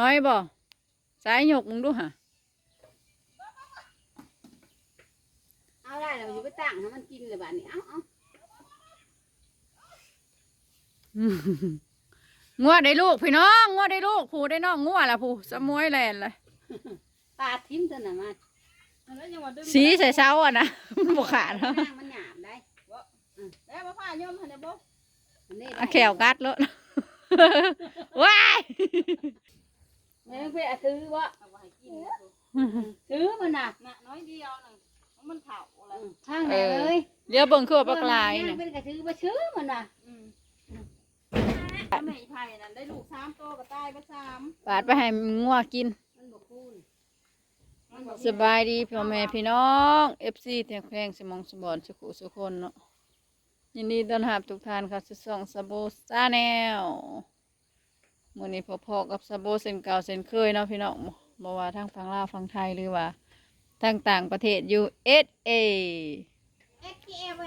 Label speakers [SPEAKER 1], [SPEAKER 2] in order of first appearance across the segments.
[SPEAKER 1] น้อยบ่สายหยกมึงดูหะ
[SPEAKER 2] เอาได้เราอยู่ไปตั้งให้มันกินเลยบ้านนี้เอาเอา
[SPEAKER 1] งัวได้ลูกพี่น้องงัวได้ลูกผู้ได้น้องงัวละผู้สมวยแลนเลย
[SPEAKER 2] ปลาทิ้มตัวน่ะมา
[SPEAKER 3] แล้วยังว่าดึง
[SPEAKER 1] สีใส่เช้าอะนะบ่ขาดเนาะ
[SPEAKER 2] ข้างมันหยาบได้
[SPEAKER 3] แล้วมาผ้าย่อมหันเดบ่
[SPEAKER 2] อันนี้
[SPEAKER 1] เอาแขวกัดแล้วว้าย
[SPEAKER 2] แม่ไปเอาซื้อวะ
[SPEAKER 3] เอาไว้ให้กินนะ
[SPEAKER 2] ซื้อมันน่ะ
[SPEAKER 3] น่ะน้อยเดียวหนึงมันเผาแล้ว
[SPEAKER 2] ข้างไหนเลย
[SPEAKER 1] เดี๋ยวเบิ่งคือว่าปลากลาย
[SPEAKER 2] เนี่
[SPEAKER 1] เนี่ย
[SPEAKER 2] เป็นกระซื้อมาซื้อมันน่ะ
[SPEAKER 3] อืมถ้าแม่อีไผ่นั่นได้ลูกสามโตก็ตายไปสาม
[SPEAKER 1] ปาดไปให้งัวกิน
[SPEAKER 2] มันบอกคูณ
[SPEAKER 3] มันบอก
[SPEAKER 1] สบายดีพ่อแม่พี่น้อง FC แตงแพงสมองสมบอนสุขุสุคนเนาะยินดีต้อนรับทุกท่านค่ะสุดส่องสบู่ซาแนล มื้อนี้พอๆกับสบู่เส้นเก่าเส้นเคยเนาะพี่น้องบ่ว่าทางฝั่งลาวฝั่งไทยหรือว่าทางต่างประเทศ USA
[SPEAKER 2] เอ็กซ์เอเว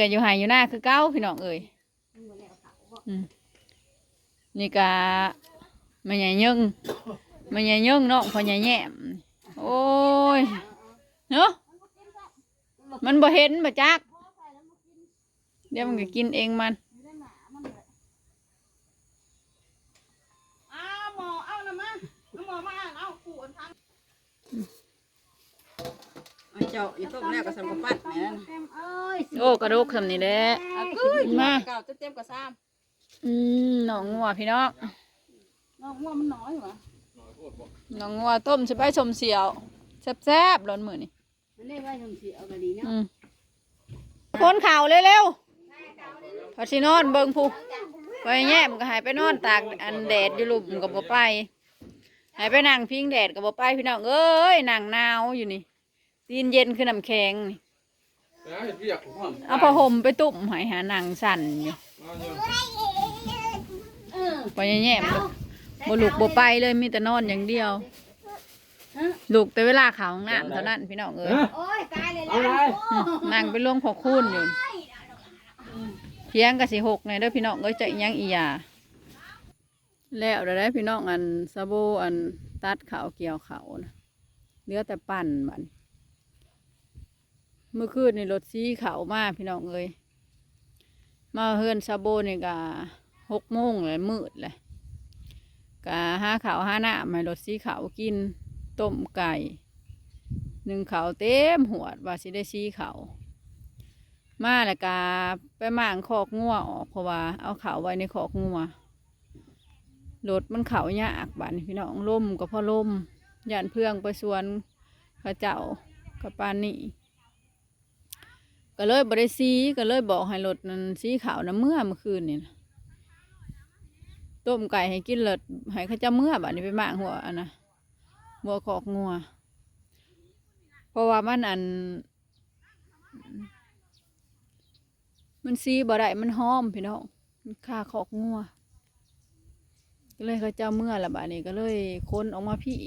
[SPEAKER 1] ก็อยู่ไห้อยู่หน้าคือเก้าพี่น้องเอ้ย
[SPEAKER 2] มันบ่แล้วเขาบ่
[SPEAKER 1] อืมนี่กะมันใหญ่ยึงมันใหญ่ยึงเนาะพอใหญ่แย้มโอ้ยเนาะมันบ่เห็นบ่จักเดี๋ยวมันก็กินเองมัน
[SPEAKER 3] อ้าวหมอเอานะมาเอาหมอมาอ่านเอาขู่อันทัน
[SPEAKER 4] เอาเจ้าอย่าต้มแล้วก็สำกับปั้นแม่นั่น
[SPEAKER 2] เต็มเอ้ย
[SPEAKER 1] โอ้กระดูกคำนี้แหละ
[SPEAKER 4] เอากุ้ย
[SPEAKER 1] มา
[SPEAKER 4] เก่าเต็มๆก็ซ้
[SPEAKER 1] อืมหนองงัวพี่น้อง
[SPEAKER 3] น้องว่ามันน้อยหวะ
[SPEAKER 1] หนองงัวต้มใส่ใบชมเสียวแซ่บๆร้อนมือนี่
[SPEAKER 2] มันเรียกว่าชมเสียวก็ดีเนาะ
[SPEAKER 1] อืมคนข่าวเร็วๆพอสินอนเบิ่งผู้ไปแย่มก็หายไปนอนตากอันแดดอยู่ลุมก็บ่ไปหายไปนั่งพิงแดดก็บ่ไปพี่น้องเอ้ยนั่งหนาวอยู่นี่ ตีนเย็นคือน้ำแข็งนี่
[SPEAKER 5] เห็ดเวียกผมว่า
[SPEAKER 1] เอาผ้าห่มไปตุ่มใหายหาหนังสั่นอยู่
[SPEAKER 5] เอาอยู่
[SPEAKER 2] เออ
[SPEAKER 1] ไปแย่มก็บ่ลุกบ่ไปเลยมีแต่นอนอย่างเดียวลุกแต่เวลาเขาห้องน้ำเท่านั้นพี่น้องเอ้ย
[SPEAKER 2] โอ้ยตายเลย
[SPEAKER 5] เอา
[SPEAKER 2] ล่ะ
[SPEAKER 5] ไร
[SPEAKER 1] นั่งไปลงพอคูนอยู่เพียงกะสิหกในเด้อพี่น้องเอ้ยจะอิหยังอีหยาแล้วเดี๋ยวได้พี่น้องอันซาโบอันตัดเขาวเกี่ยวเขาวนะเหลือแต่ปั่นบัดน เมื่อคืนในรถซีเขาวมากพี่น้องเอ้ยมาเฮือนซาโบนี่กะหกโมงเลยมืดเลยกะห้าเขาวห้าหน้าให้รถซีเขาวกินต้มไก่หนึ่งเขาวเต็มหัวดว่าสิได้ซีเขาวมาแล้วกาไปหมางคอกงัวออกเพราะว่าเอาเขาวไว้ในคอกงัวรถมันเขายากบานพี่น้องล่มก็พอล่มย่านเพื่องไปสวนข้าเจ้ากับปานนี่ ก็เลยบริซีก็เลยบอกให้รถนั้นซีขาวนะเมื่อเมื่อคืนนี่ต้มไก่ให้กินเลิศให้เขาเจ้าเมื่อบานนี้ไปมางหัวอันนะหัวคอกงัว เพราะว่ามันอัน มันซีบ่ได้มันหอมพี่น้องมันค่าขอกงัวก็เลยเขาเจ้าเมื่อละบาดนี้ก็เลยค้นออกมาพี่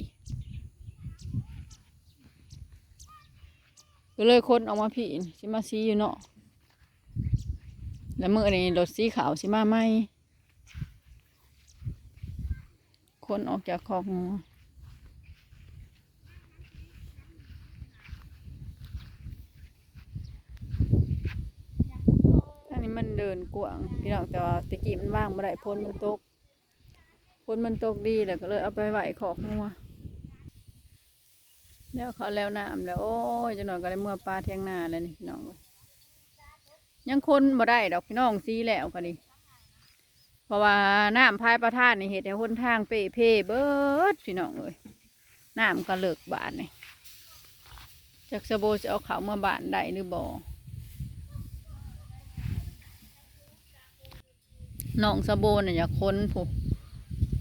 [SPEAKER 1] ก็เลยค้นออกมาพี่สิมาซีอยู่เนาะแล้วมื่อนี้รถสีขาวสิมาไหมค้นออกจากขอกงัวอันนี้มันเดินกว้างพี่น้องแต่ว่าตะกี้มันว่างบ่ได้พ้นมันตกพ้นมันตกดีแล้วก็เลยเอาไปไหวขอกงัว แล้วเขาแล้วน้ำแล้ว โอ้ยจังหน่อยก็ได้เมื่อปลาเทียงนาแล้วนี่พี่น้องยังคนบ่ได้ดอกพี่น้องซีแล้วก็ดีเพราะว่าน้ำพายประทานนี่เหตุให้คนทางเปเพเบิดพี่น้องเลยน้ำก็เลิกบานนี่จากสะโบจะเอาเขามาบานได้หรือบ่น้องสะโบนน่ะอยาค้นผู้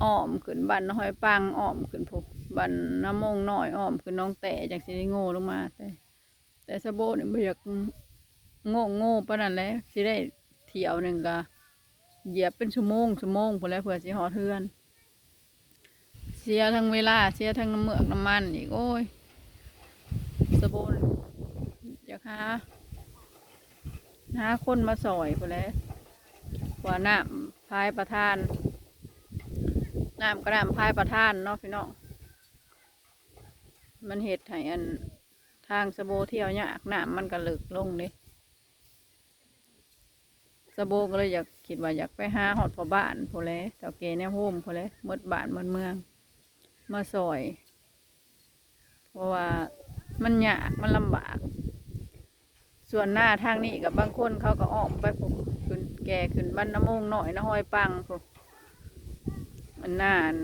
[SPEAKER 1] อ้อมขึ้นบันห้อยปังอ้อมขึ้นผู บันน้ำมงน้อยอ้อมขึ้นน้องแต่จากสิได้โง่ลงมา แต่ แต่สะโบเนี่ยไม่อยากโง่โง่ปานนั้นแหละสิได้เที่ยวหนึ่งก็เหยียบเป็นชั่วโมงชั่วโมงพอแล้วเผื่อสิหอดเทือน เสียทั้งเวลา เสียทั้งน้ำเมือกน้ำมันอีกโอ้ยสะโบนอยากหาหาคนมาซอยพอแล้วว่าน้ำพายประทานน้ำก็น้ำพายประทานเนาะพี่น้อง มันเห็ดให้อันทางสะโบเที่ยวยากน้ำมันก็เลึกลงเลยสะโบก็เลยอยากคิดว่าอยากไปหาหอดพอบ้านพอแล้วเต่าเกเนี่ยโฮมพอแล้วมดบ้านมดเมือง มาซอย เพราะว่ามันยากมันลำบาก ส่วนหน้าทางนี้กับบางคนเขาก็ออกไปผมขึ้นแก่ขึ้นบ้านน้ำมงหน่อยนะห้อยปังผมมันหน้าน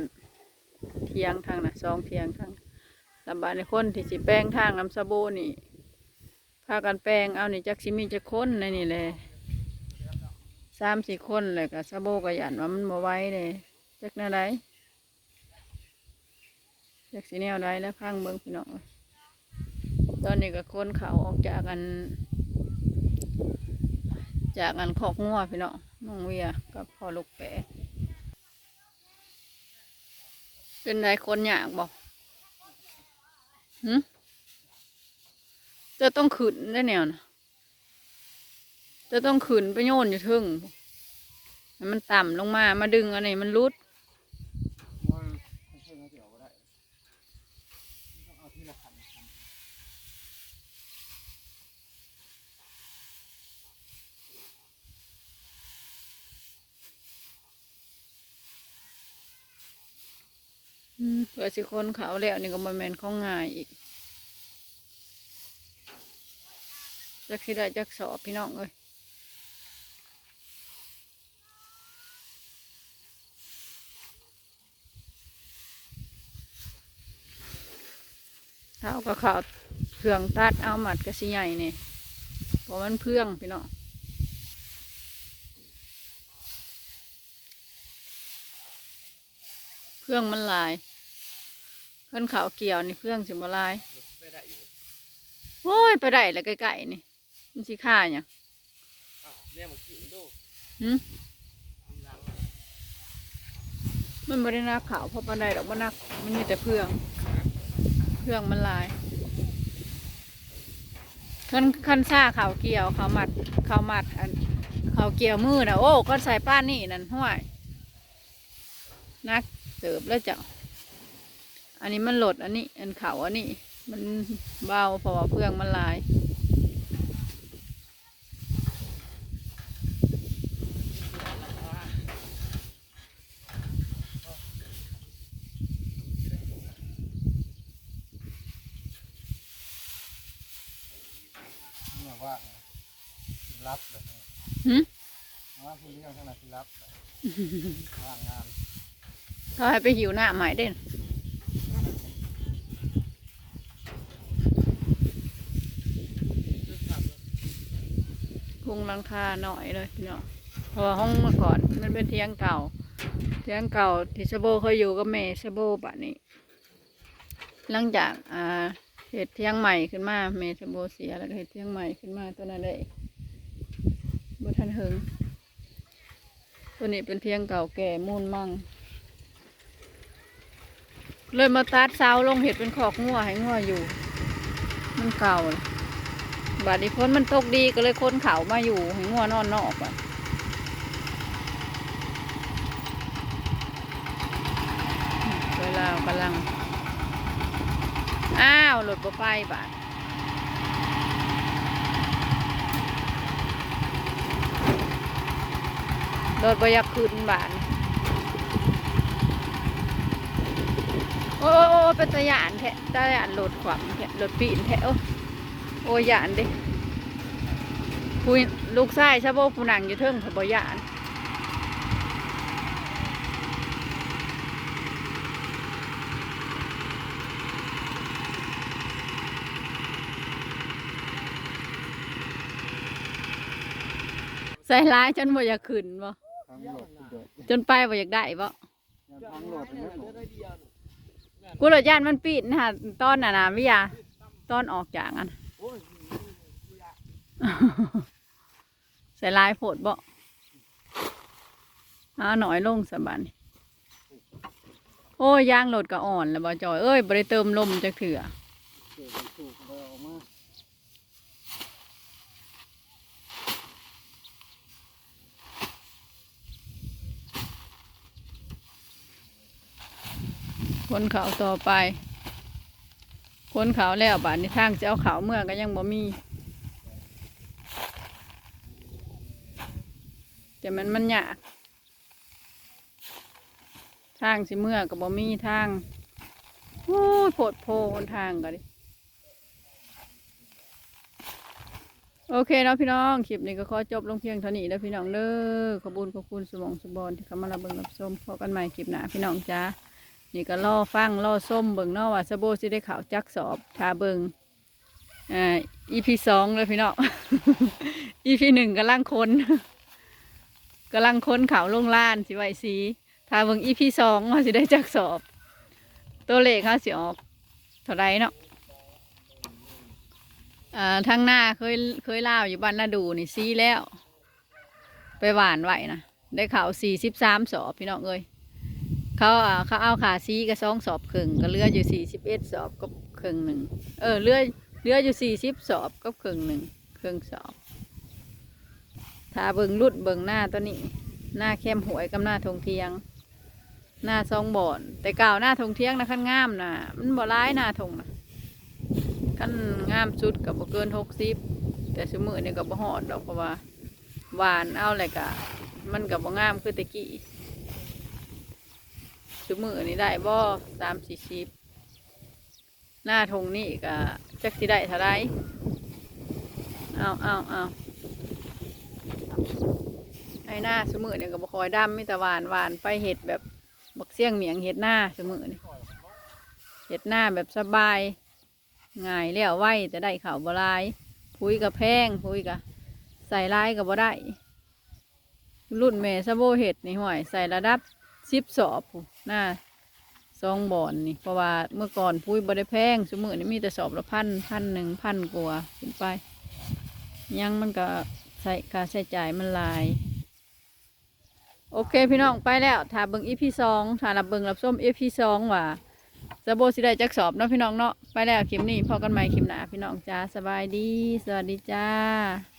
[SPEAKER 1] เทียงทางนะสองเทียงทาง ลำบากในคนที่สิแป้งทางน้ำสะโบนี่พากันแป้งเอานี่จักสิมีจะค้นในนี่เลยสามสี่คนเลยกับสะโบก็ยันว่ามันมาไว้เลยจักแนาไดจักสีแนวใดแล้วพังเบิ้งพี่น้องตอนนี้ก็คนเขาออกจากกัน จากกันขอกงัวพี่น้องน้องเวียกับพ่อลูกแปะเป็นไรคนอยากบอก หืมจะต้องขืนได้แนวนะจะต้องขืนไปโยนอยู่ทึ่งให้มันต่ำลงมา มาดึงอันนี้มันรุด
[SPEAKER 5] มันไม่ใช่เดี๋ยวก็ได้ต้องเอาที่ละคันคัน
[SPEAKER 1] อืม เผื่อสิคนเขาแล้วนี่ก็มาแมนของง่ายอีกจักสิได้จักสอบพี่น้องเอ้ยเท้าก็เขาเครื่องตัดเอาหมัดกระสิใหญ่เนี่เพราะมันเพื่องพี่น้องเพื่องมันลาย เพิ่นเขาเกี่ยวนี่เพื่องสิบ่หลาย
[SPEAKER 5] ไม่ได้อยู่
[SPEAKER 1] โอ้ยไปได้แล้วไกลๆนี่มันสิค่าเนี่ยง
[SPEAKER 5] อ้าวเนี่ยมันกินดู
[SPEAKER 1] หืมมันไม่ได้นักขาวเพราะปันไดดอกมันนักมันมีแต่เพื่อง เพื่องมันหลายคันคันซ่าขาวเกี่ยวขาวมัดขาวมัดอันขาวเกี่ยวมือนะโอ้ก็ใส่ป้านนี่นั่นห้วยนักเติบแล้วจ้ะ อันนี้มันหลดอันนี้ อันเขาอันนี้ มันเบาเพราะว่าเพื่องมันหลาย
[SPEAKER 5] เนี่ยว่ารับเลย
[SPEAKER 1] หืม
[SPEAKER 5] ว่าคุณเลี้ยงขนาดที่รับว่างงาน
[SPEAKER 1] เขาให้ไปหิวหน้าใหม่เด่น พุงลังคาหน่อยเลยพี่น้องเพราะว่าห้องเมื่อก่อนมันเป็นเทียงเก่า เทียงเก่าที่สโบเคยอยู่กับแม่สโบบัดนี้ หลังจากอ่าเห็ดเทียงใหม่ขึ้นมาแม่สโบเสียแล้วเห็ดเทียงใหม่ขึ้นมาตัวนั้นได้บ่ทันเหิงตัวนี้เป็นเทียงเก่าแก่มูลมั่งเลยมาตัดเสาลงเห็ดเป็นขอกงัวให้งัวอยู่ มันเก่าเลย บาดนี้พ้นมันตกดีก็เลยค้นเขามาอยู่ห้งัวนอนนอกอะเวลากำลัง อ้าวหลุดบ่ไฟบาดรถบยากขึ้นบาดโอ้โอ้เป็นตะยานแท้ตะยานหลุดขวางแท้โหลุดปีนแท้โอ้ โอ้ยานเด้ผู้ลูกชายชาโบผู้นังอยู่เทิงเขาบ่ยานใส่ร้ายจนบ่อยากขึ้นบ่
[SPEAKER 5] ทางโหลดเดือด
[SPEAKER 1] จนไปบ่อยากได้บ่
[SPEAKER 5] ทางโหลดเนี่ยผม
[SPEAKER 1] กูเลยย่านมันปิดนะฮะตอนน่ะนะวิยาตอนออกจากอัน ใส่ลายโผดบ่เอาหน่อยลงสบันโอ้ยยางรถก็อ่อนแล้วบ่จอย เอ้ยบริเติมลมจักเถื่อ
[SPEAKER 5] เกิดเป็นเลยออกมา
[SPEAKER 1] คนเขาต่อไป คนเขาแล้วบาดในทางจะเอาเขาเมื่อก็ยังบ่มี แต่มันมันยากทางสิเมื่อก็บ่มีทางโอ้ยโพดโพคนทางก็ดิ โอเคเนาะพี่น้อง คลิปนี้ก็ขอจบลงเพียงเท่านี้แล้วพี่น้องเด้อขอบคุญขอบคุณสมองสมบอนที่เข้ามารับเบิ่งรับชมพบกันใหม่คลิปหน้าพี่น้องจ้านี่ก็ล่อฟังล่อส้มเบิ่งเนาะว่าสะโบสิได้ข่าวจักสอบทาเบิ่งอ่า EP สองเลยพี่น้อง EP หนึ่งกำลังคน กำลังค้นข่าวลงล้านสิไหวสีทาเบิ่ง EP สองว่าสิได้จักสอบ ตัวเลขเขาสิออกเท่าไรเนาะอ่าทางหน้าเคยเคยเล่าอยู่บ้านนาดูนี่ซีแล้ว ไปหวานไหวนะได้ข่าวสี่สิบสามสอบพี่น้องเอ้ยเขาเขาเอาขาซีกับสองสอบครึ่งก็เลืออยู่สี่สิบเอ็ดสอบก็ครึ่งหนึ่งเออเลือเลืออยู่สี่สิบสอบก็ครึ่งหนึ่งครึ่งสอบ ถ้าเบิงรุดเบิงหน้าตัวนี้ หน้าเข้มหวยกับหน้าทงเทียง หน้าซองบ่อน แต่เก่าหน้าทงเทียงนะขั้นงามนะมันบ่ร้ายหน้าทงนะขั้นงามสุดกับบ่เกินหกสิบแต่สมือเนี่ยกับบ่หอดดอกเพราะว่าหวานเอาอะไรกะมันกับบ่งามคือตะกี้ชุมือนี่ได้บ่สามสี่สิบหน้าทงนี่ก็จักสิได้เท่าไรเอาเอาเอา ไอ้หน้าชุมือเนี่ยก็บคอยดำมีแต่หวานหวานไปเห็ดแบบบักเสี่ยงเหมียงเห็ดหน้าชุมือนี่เห็ดหน้าแบบสบายง่ายแล้วไหวแต่ได้ข่าวบลายพุยกับแพงพุยกับใส่ลายกับบ่ได้ รุ่นแม่ซะโบเห็ดนี่ห่วยใส่ระดับสิบสอบหน้าซองบอนนี่เพราะว่าเมื่อก่อนปุ้ยบ่ได้แพงสมือนี่มีแต่สอบละพันพันหนึ่งพันกว่าขึ้นไป ยังมันก็ ช้ค่าใช้จ่ายมันหลาย โอเคพี่น้องไปแล้วถ้าเบิ่งอีพีสองถ้ารับเบิ่งรับส้มอีพีสองว่าจะโบสิได้จักสอบเนาะพี่น้องเนาะไปแล้วคลิปนี้พอกันใหม่คลิปหน้าพี่น้องจ้าสบายดี สวัสดีจ้า